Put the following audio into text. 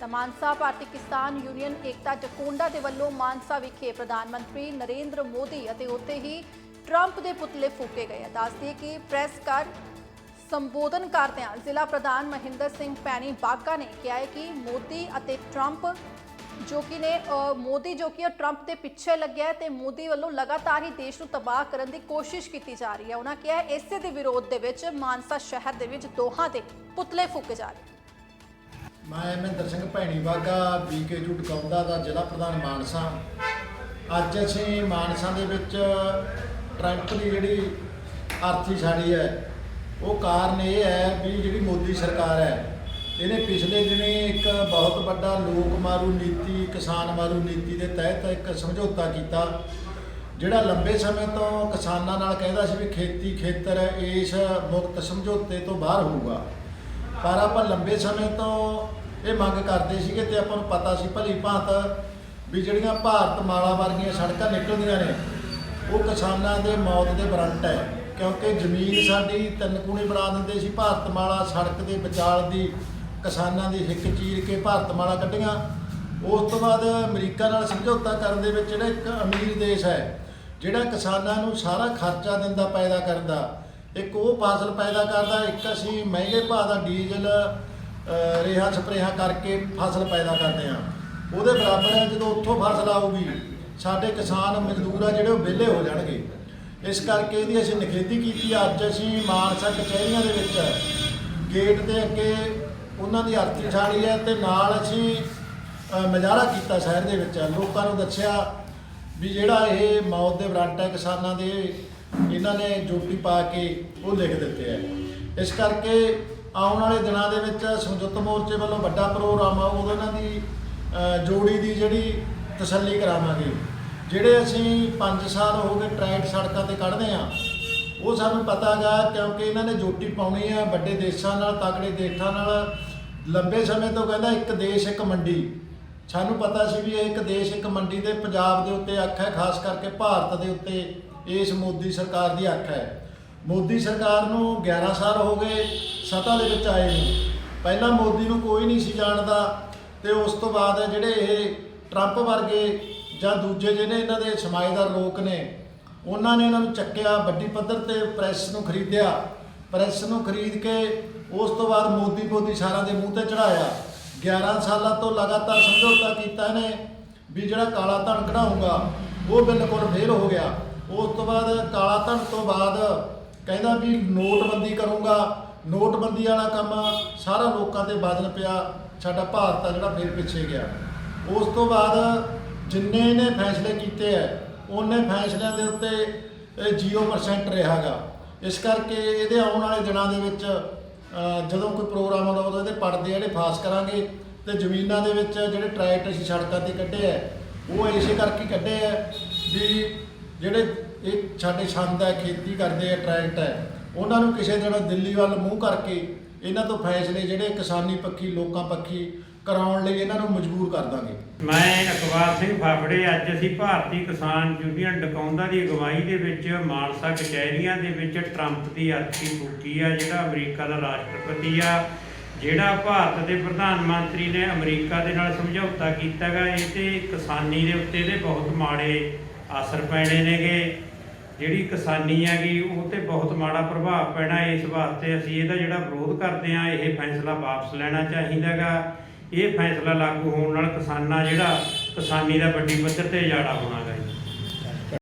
ਤਾਂ ਮਾਨਸਾ ਭਾਰਤੀ ਕਿਸਾਨ ਯੂਨੀਅਨ ਏਕਤਾ ਜਕੋਂਡਾ ਦੇ ਵੱਲੋਂ ਮਾਨਸਾ ਵਿਖੇ ਪ੍ਰਧਾਨ ਮੰਤਰੀ ਨਰਿੰਦਰ ਮੋਦੀ ਅਤੇ ਉੱਥੇ ਹੀ ਟਰੰਪ ਦੇ ਪੁਤਲੇ ਫੂਕੇ ਗਏ ਦੱਸਦੇ ਕਿ ਪ੍ਰੈਸ ਕਰ ਸੰਬੋਧਨ ਕਰਦਿਆਂ ਜ਼ਿਲ੍ਹਾ ਪ੍ਰਧਾਨ ਮਹਿੰਦਰ ਸਿੰਘ ਪੈਣੀ ਬਾਗਾ ਨੇ ਕਿਹਾ ਹੈ ਕਿ ਮੋਦੀ ਅਤੇ ਟਰੰਪ ਜੋ ਕਿ ਨੇ ਮੋਦੀ ਜੋ ਕਿ ਉਹ ਟਰੰਪ ਦੇ ਪਿੱਛੇ ਲੱਗਿਆ ਹੈ ਤੇ ਮੋਦੀ ਵੱਲੋਂ ਲਗਾਤਾਰ ਹੀ ਦੇਸ਼ ਨੂੰ ਤਬਾਹ ਕਰਨ ਦੀ ਕੋਸ਼ਿਸ਼ ਕੀਤੀ ਜਾ ਰਹੀ ਹੈ। ਉਹਨਾਂ ਕਿਹਾ ਇਸੇ ਦੇ ਵਿਰੋਧ ਦੇ ਵਿੱਚ ਮਾਨਸਾ ਸ਼ਹਿਰ ਦੇ ਵਿੱਚ ਦੋਹਾਂ ਦੇ ਪੁਤਲੇ ਫੂਕੇ ਜਾ ਰਹੇ ਮੈਂ ਮਹਿੰਦਰ ਸਿੰਘ ਭੈਣੀ ਬਾਗਾ ਬੀਕੇ ਜੂ ਟਕਾਉਂਦਾ ਦਾ ਜ਼ਿਲ੍ਹਾ ਪ੍ਰਧਾਨ ਮਾਨਸਾ। ਅੱਜ ਅਸੀਂ ਮਾਨਸਾ ਦੇ ਵਿੱਚ ਟਰੰਪ ਦੀ ਜਿਹੜੀ ਆਰਥੀ ਸਾੜੀ ਹੈ, ਉਹ ਕਾਰਨ ਇਹ ਹੈ ਵੀ ਜਿਹੜੀ ਮੋਦੀ ਸਰਕਾਰ ਹੈ, ਇਹਨੇ ਪਿਛਲੇ ਦਿਨੀ ਇੱਕ ਬਹੁਤ ਵੱਡਾ ਲੋਕ ਮਾਰੂ ਨੀਤੀ, ਕਿਸਾਨ ਮਾਰੂ ਨੀਤੀ ਦੇ ਤਹਿਤ ਇੱਕ ਸਮਝੌਤਾ ਕੀਤਾ, ਜਿਹੜਾ ਲੰਬੇ ਸਮੇਂ ਤੋਂ ਕਿਸਾਨਾਂ ਨਾਲ ਕਹਿੰਦਾ ਸੀ ਵੀ ਖੇਤੀ ਖੇਤਰ ਇਸ ਮੁਕਤ ਸਮਝੌਤੇ ਤੋਂ ਬਾਹਰ ਹੋਊਗਾ। ਪਰ ਆਪਾਂ ਲੰਬੇ ਸਮੇਂ ਤੋਂ ਇਹ ਮੰਗ ਕਰਦੇ ਸੀਗੇ ਤੇ ਆਪਾਂ ਨੂੰ ਪਤਾ ਸੀ, ਭਲੀ ਭਾਂਤ, ਵੀ ਜਿਹੜੀਆਂ ਭਾਰਤ ਮਾਲਾ ਵਰਗੀਆਂ ਸੜਕਾਂ ਨਿਕਲਦੀਆਂ ਨੇ, ਉਹ ਕਿਸਾਨਾਂ ਦੇ ਮੌਤ ਦੇ ਵਾਰੰਟ ਹੈ। ਕਿਉਂਕਿ ਜ਼ਮੀਨ ਸਾਡੀ ਤਿੰਨ ਕੂਣੀ ਬਣਾ ਦਿੰਦੇ ਸੀ, ਭਾਰਤ ਮਾਲਾ ਸੜਕ ਦੇ ਵਿਚਾਲ ਦੀ ਕਿਸਾਨਾਂ ਦੀ ਹਿੱਕ ਚੀਰ ਕੇ ਭਾਰਤ ਮਾਲਾ ਕੱਢੀਆਂ। ਉਸ ਤੋਂ ਬਾਅਦ ਅਮਰੀਕਾ ਨਾਲ ਸਮਝੌਤਾ ਕਰਨ ਦੇ ਵਿੱਚ ਜਿਹੜਾ ਇੱਕ ਅਮੀਰ ਦੇਸ਼ ਹੈ, ਜਿਹੜਾ ਕਿਸਾਨਾਂ ਨੂੰ ਸਾਰਾ ਖਰਚਾ ਦਿੰਦਾ ਪੈਦਾ ਕਰਦਾ, ਇੱਕ ਉਹ ਫਸਲ ਪੈਦਾ ਕਰਦਾ, ਇੱਕ ਅਸੀਂ ਮਹਿੰਗੇ ਭਾਅ ਦਾ ਡੀਜ਼ਲ ਰੇਹਾਂ ਸਪਰੇਹਾਂ ਕਰਕੇ ਫਸਲ ਪੈਦਾ ਕਰਦੇ ਹਾਂ। ਉਹਦੇ ਬਰਾਬਰ ਹੈ ਜਦੋਂ ਉੱਥੋਂ ਫਸਲ ਆਊਗੀ ਸਾਡੇ ਕਿਸਾਨ ਮਜ਼ਦੂਰ ਆ ਜਿਹੜੇ ਉਹ ਵਿਹਲੇ ਹੋ ਜਾਣਗੇ। ਇਸ ਕਰਕੇ ਇਹਦੀ ਅਸੀਂ ਨਿਖੇਧੀ ਕੀਤੀ ਅੱਜ ਅਸੀਂ ਮਾਨਸਾ ਕਚਹਿਰੀਆਂ ਦੇ ਵਿੱਚ ਗੇਟ ਦੇ ਅੱਗੇ ਉਹਨਾਂ ਦੀ ਅਰਥੀ ਛਾੜੀ ਹੈ ਤੇ ਨਾਲ ਅਸੀਂ ਅ, ਮੁਜ਼ਾਹਰਾ ਕੀਤਾ ਸ਼ਹਿਰ ਦੇ ਵਿੱਚ। ਲੋਕਾਂ ਨੂੰ ਦੱਸਿਆ ਵੀ ਜਿਹੜਾ ਇਹ ਮੌਤ ਦੇ ਵਾਰੰਟ ਹੈ ਕਿਸਾਨਾਂ ਦੇ ਇਹਨਾਂ ਨੇ ਜੋਟੀ ਪਾ ਕੇ ਉਹ ਲਿਖ ਦਿੱਤੇ ਹੈ। ਇਸ ਕਰਕੇ ਆਉਣ ਵਾਲੇ ਦਿਨਾਂ ਦੇ ਵਿੱਚ ਸੰਯੁਕਤ ਮੋਰਚੇ ਵੱਲੋਂ ਵੱਡਾ ਪ੍ਰੋਗਰਾਮ ਆ, ਉਦੋਂ ਇਹਨਾਂ ਦੀ ਜੋੜੀ ਦੀ ਜਿਹੜੀ ਤਸੱਲੀ ਕਰਾਵਾਂਗੇ। ਜਿਹੜੇ ਅਸੀਂ 5 ਸਾਲ ਹੋ ਗਏ ਟਰੈਕ ਸੜਕਾਂ ਤੇ ਕੱਢਦੇ ਆ ਉਹ ਸਾਨੂੰ ਪਤਾ ਗਾ ਕਿਉਂਕਿ ਇਹਨਾਂ ਨੇ ਜੋਟੀ ਪਾਉਣੀ ਆ ਵੱਡੇ ਦੇਸ਼ਾਂ ਨਾਲ, ਤਕੜੇ ਦੇਸ਼ਾਂ ਨਾਲ। ਲੰਬੇ ਸਮੇਂ ਤੋਂ ਕਹਿੰਦਾ ਇੱਕ ਦੇਸ਼, ਇੱਕ ਮੰਡੀ। ਸਾਨੂੰ ਪਤਾ ਸੀ ਵੀ ਇਹ ਇੱਕ ਦੇਸ਼, ਇੱਕ ਮੰਡੀ ਦੇ ਪੰਜਾਬ ਦੇ ਉੱਤੇ ਅੱਖ ਹੈ, ਖਾਸ ਕਰਕੇ ਭਾਰਤ ਦੇ ਉੱਤੇ ਇਸ ਮੋਦੀ ਸਰਕਾਰ ਦੀ ਅੱਖ ਹੈ। ਮੋਦੀ ਸਰਕਾਰ ਨੂੰ 11 ਸਾਲ ਹੋ ਗਏ ਸੱਤਾ ਦੇ ਵਿੱਚ ਆਏ ਨੇ। ਪਹਿਲਾਂ ਮੋਦੀ ਨੂੰ ਕੋਈ ਨਹੀਂ ਸੀ ਜਾਣਦਾ ਤੇ ਉਸ ਤੋਂ ਬਾਅਦ ਜਿਹੜੇ ਇਹ ਟਰੰਪ ਵਰਗੇ ਜਾਂ ਦੂਜੇ ਜਿਹੜੇ ਇਹਨਾਂ ਦੇ ਸਮਾਜਦਾਰ ਲੋਕ ਨੇ, ਉਹਨਾਂ ਨੇ ਇਹਨਾਂ ਨੂੰ ਚੱਕਿਆ, ਵੱਡੀ ਪੱਧਰ ਤੇ ਪ੍ਰੈਸ ਨੂੰ ਖਰੀਦਿਆ। ਪ੍ਰੈਸ ਨੂੰ ਖਰੀਦ ਕੇ ਉਸ ਤੋਂ ਬਾਅਦ ਮੋਦੀ ਮੋਦੀ ਸਾਰਿਆਂ ਦੇ ਮੂੰਹ ਤੇ ਚੜਾਇਆ 11 ਸਾਲਾਂ ਤੋਂ ਲਗਾਤਾਰ ਸਮਝੌਤਾ ਕੀਤਾ ਇਹਨੇ ਵੀ ਜਿਹੜਾ ਕਾਲਾ ਧਨ ਕਢਾਊਗਾ, ਉਹ ਬਿਲਕੁਲ ਫੇਲ ਹੋ ਗਿਆ। ਉਸ ਤੋਂ ਬਾਅਦ ਕਾਲਾ ਧਨ ਤੋਂ ਬਾਅਦ ਕਹਿੰਦਾ ਵੀ ਨੋਟਬੰਦੀ ਕਰੂੰਗਾ, ਨੋਟਬੰਦੀ ਵਾਲਾ ਕੰਮ ਸਾਰਾ ਲੋਕਾਂ ਤੇ ਬਾਦਲ ਪਿਆ, ਸਾਡਾ ਭਾਰਤ ਆ ਜਿਹੜਾ ਫੇਰ ਪਿੱਛੇ ਗਿਆ। ਉਸ ਤੋਂ ਬਾਅਦ ਜਿੰਨੇ ਇਹਨੇ ਫੈਸਲੇ ਕੀਤੇ ਐ ਉਹਨੇ ਫੈਸਲਿਆਂ ਦੇ ਉੱਤੇ ਇਹ 0% ਰਿਹਾਗਾ। ਇਸ ਕਰਕੇ ਇਹਦੇ ਆਉਣ ਵਾਲੇ ਦਿਨਾਂ ਦੇ ਵਿੱਚ ਜਦੋਂ ਕੋਈ ਪ੍ਰੋਗਰਾਮ ਆਉਂਦਾ, ਉਦੋਂ ਇਹਦੇ ਪਰਦੇ ਜਿਹੜੇ ਫਾਸ ਕਰਾਂਗੇ ਤੇ ਜ਼ਮੀਨਾਂ ਦੇ ਵਿੱਚ ਜਿਹੜੇ ਟਰੈਕਟ ਅਸੀਂ ਸੜਕਾਂ ਤੇ ਕੱਢੇ ਐ ਉਹ ਇਸੇ ਕਰਕੇ ਕੱਢੇ ਐ ਵੀ ਜਿਹੜੇ ਇਹ ਸਾਡੇ ਛੰਦ ਹੈ ਖੇਤੀ ਕਰਦੇ ਆ ਟਰੈਕਟ ਹੈ। ਉਹਨਾਂ ਨੂੰ ਕਿਸੇ ਦਿਨ ਦਿੱਲੀ ਵੱਲ ਮੂੰਹ ਕਰਕੇ ਇਹਨਾਂ ਤੋਂ ਫੈਸਲੇ ਜਿਹੜੇ ਕਿਸਾਨੀ ਪੱਖੀ, ਲੋਕਾਂ ਪੱਖੀ ਕਰਾਉਣ ਲਈ ਇਹਨਾਂ ਨੂੰ ਮਜਬੂਰ ਕਰ ਦਾਂਗੇ। ਮੈਂ ਅਕਬਾਰ ਸਿੰਘ ਫਾਫੜੇ, ਅੱਜ ਅਸੀਂ ਭਾਰਤੀ ਕਿਸਾਨ ਯੂਨੀਅਨ ਡਕਾਉਂਦਾ ਦੀ ਅਗਵਾਈ ਦੇ ਵਿੱਚ ਮਾਨਸਾ ਕਚਹਿਰੀਆਂ ਦੇ ਵਿੱਚ ਟਰੰਪ ਦੀ ਅਰਥੀ ਫੂਕੀ ਆ, ਜਿਹੜਾ ਅਮਰੀਕਾ ਦਾ ਰਾਸ਼ਟਰਪਤੀ ਆ, ਜਿਹੜਾ ਭਾਰਤ ਦੇ ਪ੍ਰਧਾਨ ਮੰਤਰੀ ਨੇ ਅਮਰੀਕਾ ਦੇ ਨਾਲ ਸਮਝੌਤਾ ਕੀਤਾ ਕੀਤਾਗਾ ਇਹ ਤੇ ਕਿਸਾਨੀ ਦੇ ਉੱਤੇ ਇਹਦੇ ਬਹੁਤ ਮਾੜੇ ਅਸਰ ਪੈਣੇ ਨੇਗੇ। ਜਿਹੜੀ ਕਿਸਾਨੀ ਹੈਗੀ, ਉਹ ਤੇ ਬਹੁਤ ਮਾੜਾ ਪ੍ਰਭਾਵ ਪੈਣਾ ਇਸ ਵਾਸਤੇ ਅਸੀਂ ਇਹਦਾ ਜਿਹੜਾ ਵਿਰੋਧ ਕਰਦੇ ਆ ਇਹ ਫੈਸਲਾ ਵਾਪਸ ਲੈਣਾ ਚਾਹੀਦਾਗਾ ਇਹ ਫੈਸਲਾ ਲਾਗੂ ਹੋਣ ਨਾਲ ਕਿਸਾਨਾਂ ਜਿਹੜਾ ਕਿਸਾਨੀ ਦਾ ਵੱਡੀ ਪੱਧਰ ਤੇ ਉਜਾੜਾ ਹੋਣਾ ਗਾ